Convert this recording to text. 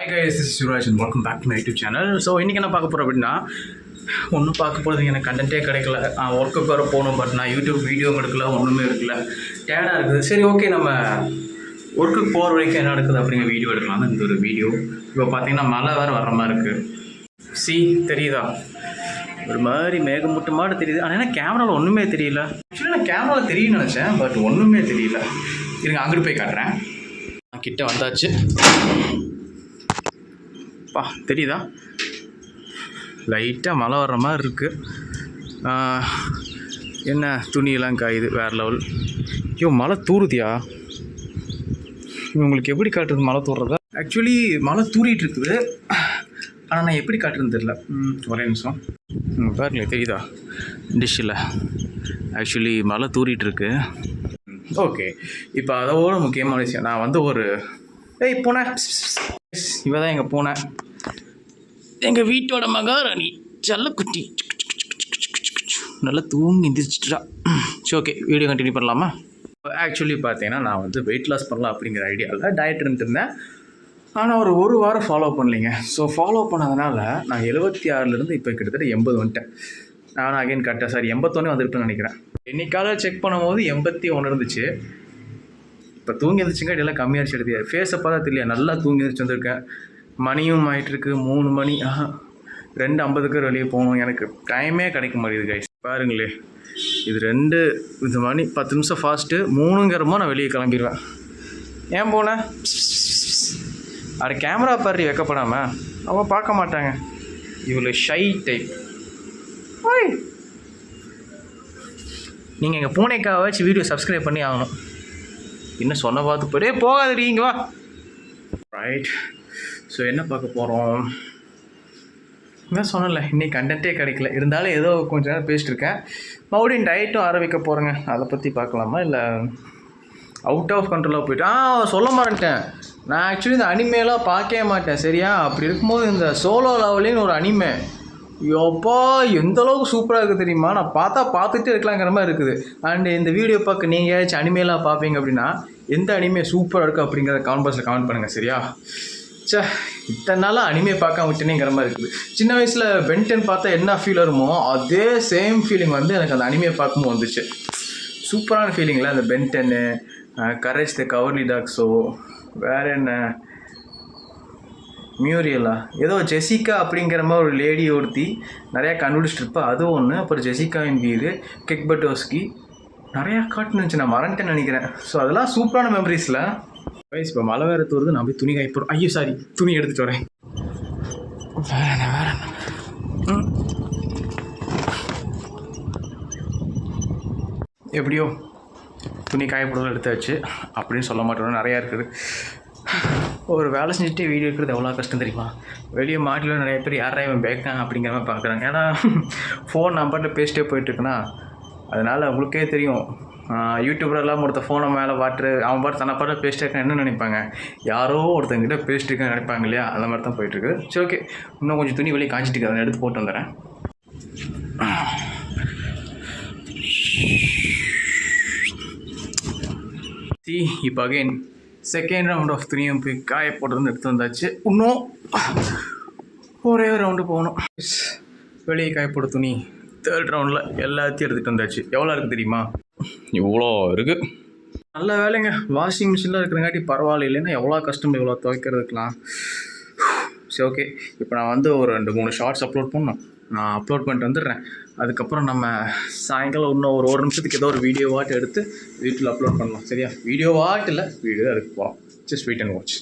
Hi guys is Sivaraj and welcome back to my YouTube channel so இன்றைக்கி என்ன பார்க்க போகிறோம் அப்படின்னா ஒன்றும் பார்க்க போகிறது எனக்கு கண்டென்ட்டே கிடைக்கல. நான் ஒர்க்குக்கு வர போகணும் பட் நான் யூடியூப் வீடியோ எடுக்கல ஒன்றுமே எடுக்கல. டேடாக இருக்குது. சரி ஓகே நம்ம ஒர்க்குக்கு போகிற வரைக்கும் என்ன நடக்குது அப்படிங்கிற வீடியோ எடுக்கலாம் இந்த ஒரு வீடியோ இப்போ பார்த்தீங்கன்னா மழை வேறு வர்ற மாதிரி இருக்குது சி தெரியுதா? ஒரு மாதிரி மேகமூட்டமாடு தெரியுது. ஆனால் ஏன்னா கேமராவில் ஒன்றுமே தெரியல. ஆக்சுவலி நான் கேமராவில் தெரியும்னு நினச்சேன் பட் ஒன்றுமே தெரியல. இருங்க அங்கிட்டு போய் காட்டுறேன். நான் கிட்ட வந்தாச்சு. பா தெரியுதா? லைட்டாக மழை வர்ற மாதிரி இருக்குது என்ன துணியெல்லாம் காயுது? வேறு லெவல் ஐயோ மழை தூறுதியா உங்களுக்கு எப்படி காட்டுறது மழை தூடுறதா ஆக்சுவலி மழை தூரிட்டு இருக்குது. ஆனால் நான் எப்படி காட்டுறதுன்னு தெரில ம், ஒரே நிமிஷம். ம், தெரியுதா? டிஷ்ஷில். ஆக்சுவலி மழை தூரிட்டுருக்கு ஓகே இப்போ அதோட முக்கியமான விஷயம் நான் வந்து ஒரு ஏய் போனேன். இவ தான் எங்கள் பூனை. எங்கள் வீட்டோட மகாராணி செல்லக்குட்டி நல்லா தூங்கி எந்திரிச்சிட்டா. சரி ஓகே வீடியோ கண்டினியூ பண்ணலாமா? ஆக்சுவலி பார்த்தீங்கன்னா நான் வந்து வெயிட் லாஸ் பண்ணலாம் அப்படிங்கிற ஐடியாவில் டயட் இருந்துருந்தேன் ஆனால் ஒரு ஒரு வாரம் ஃபாலோ பண்ணலைங்க. ஸோ ஃபாலோ பண்ணதுனால நான் எழுபத்தி ஆறுலேருந்து இப்போ கிட்டத்தட்ட எண்பது வந்துட்டேன். நான் அகைன் கரெக்டாக சார் எண்பத்தொன்னே வந்துருக்குன்னு நினைக்கிறேன். இன்னைக்கால செக் பண்ணும்போது எண்பத்தி ஒன்று இருந்துச்சு. இப்போ தூங்கி எழுந்துச்சுங்க எல்லாம் கம்மியாகிடுச்சு எழுதியா ஃபேஸை பார்த்தா தெரியல நல்லா தூங்கி எழுந்துச்சு வந்திருக்கேன். மணியும் ஆயிட்டிருக்கு மூணு மணி. ஆஹா ரெண்டு ஐம்பதுக்கு வெளியே போகணும். எனக்கு டைமே கிடைக்க மாட்டேங்குது கைஸ் பாருங்களே இது ரெண்டு இது மணி பத்து நிமிஷம் ஃபாஸ்ட்டு மூணுங்கிறமோ நான் வெளியே கிளம்பிடுவேன். ஏன் போனேன் அட கேமரா பாரு வைக்கப்படாமல் அவன் பார்க்க மாட்டாங்க. இவ்வளோ ஷை டைப் ஓய்! நீங்கள் எங்கள் பூனைக்காக வச்சு வீடியோ சப்ஸ்கிரைப் பண்ணி ஆகணும். இன்னும் சொன்ன பார்த்து போயிட்டே போகாதடி இங்கே வா. ரைட் ஸோ என்ன பார்க்க போகிறோம் என்ன சொன்னல இன்னைக்கு கண்டென்ட்டே கிடைக்கல. இருந்தாலும் ஏதோ கொஞ்ச நேரம் பேசிட்டு இருக்கேன். மறுபடியும் டயட்டும் ஆரம்பிக்க போகிறேங்க அதை பற்றி பார்க்கலாமா? இல்லை அவுட் ஆஃப் கண்ட்ரோலாக போயிட்டு ஆ சொல்ல மாட்டேன் நான் ஆக்சுவலி இந்த அனிமேலாம் பார்க்கவே மாட்டேன் சரியா? அப்படி இருக்கும்போது இந்த சோலோ லெவலின்னு ஒரு அனிமே யோப்பா எந்த அளவுக்கு சூப்பராக இருக்குது தெரியுமா? நான் பார்த்தா பார்த்துட்டே இருக்கலாங்கிற மாதிரி இருக்குது. அண்ட் இந்த வீடியோ பார்க்க நீங்கள் ஏதாச்சும் அனிமேலாம் பார்ப்பீங்க அப்படின்னா எந்த அனிமே சூப்பராக இருக்குது அப்படிங்கிறத கமெண்ட் பாக்ஸில் கமெண்ட் பண்ணுங்கள் சரியா? சே இத்தனை நாளாக அனிமே பார்க்காம விட்டேனேங்கிற மாதிரி இருக்குது. சின்ன வயசில் பென்டென் பார்த்தா என்ன ஃபீல் வருமோ அதே சேம் ஃபீலிங் வந்து எனக்கு அந்த அனிமே பார்க்கும்போது வந்துச்சு. சூப்பரான ஃபீலிங்கில் அந்த பென்டென்னு கரேஜ் த கவர்லி டாக்ஸோ வேறு என்ன? மியூரியலா ஏதோ ஜெசிகா அப்படிங்கிற மாதிரி ஒரு லேடி ஒருத்தி நிறையா கண்டுபிடிச்சிட்டு இருப்பா. அது ஒன்று அப்புறம் ஜெசிகாவின் வீடு கிக் பட்டோஸ்கி நிறையா காட்டுனுச்சு நான் மறந்துட்டேன்னு நினைக்கிறேன். ஸோ அதெல்லாம் சூப்பரான மெமரிஸில் வயசு இப்போ மழை வேறு தூருது. நான் போய் துணி காய போகிறேன் ஐயோ சாரி துணி எடுத்துட்டு வரேன். வேற என்ன வேற என்ன? எப்படியோ துணி காயப்படுறது எடுத்தாச்சு. அப்படின்னு சொல்ல மாட்டோம் நிறையா இருக்குது. ஒரு வேலை செஞ்சுட்டு வீடியோ எடுக்கிறது எவ்வளோ கஷ்டம் தெரியுமா? வெளியே மாட்டில் நிறைய பேர் யாரா இவன் பேக்கான் அப்படிங்கிற மாதிரி பார்க்குறாங்க. ஏன்னா ஃபோன் நம்பர்கிட்ட பேசிட்டே போயிட்டுருக்குன்னா அதனால் உங்களுக்கே தெரியும். யூடியூபரெல்லாம் ஒருத்த ஃபோனை மேலே பாட்டு அவன் பாட்டு தன்னை பாட்டு பேசிட்டே இருக்கான் என்ன நினைப்பாங்க? யாரோ ஒருத்தங்கிட்ட பேசிட்டு இருக்கான்னு நினைப்பாங்க இல்லையா? அந்த மாதிரி தான் போயிட்டுருக்கு சரி ஓகே இன்னும் கொஞ்சம் துணி வெளியே காய்ச்சிட்டு இருக்கு, அதை எடுத்து போட்டு வந்துடுறேன். சி இப்போ அகைன் செகண்ட் ரவுண்ட் ஆஃப் துணியும் போய் காய எடுத்து வந்தாச்சு. இன்னும் ஒரே ஒரு ரவுண்டு போகணும். வெளியே காயப்போட துணி தேர்ட் ரவுண்டில் எல்லாத்தையும் எடுத்துகிட்டு வந்தாச்சு. எவ்வளோ இருக்குது தெரியுமா? இவ்வளோ இருக்குது நல்ல வேலைங்க. வாஷிங் மிஷினில் இருக்கிறங்காட்டி பரவாயில்ல. இல்லைன்னா எவ்வளோ கஷ்டம் இவ்வளோ துவைக்கிறதுக்கெலாம் சரி ஓகே இப்போ நான் வந்து ஒரு ரெண்டு மூணு ஷார்ட்ஸ் அப்லோட் பண்ணோம் நான் அப்லோட் பண்ணிட்டு வந்துடுறேன். அதுக்கப்புறம் நம்ம சாயங்காலம் இன்னும் ஒரு ஒரு நிமிஷத்துக்கு ஏதோ ஒரு வீடியோவாட்டு எடுத்து வீட்டில் அப்லோட் பண்ணலாம். சரியா? வீடியோவாட்டு இல்லை வீடியோ அதுக்கு போகலாம் ஜஸ்ட் வெயிட் அண்ட் வாட்ச்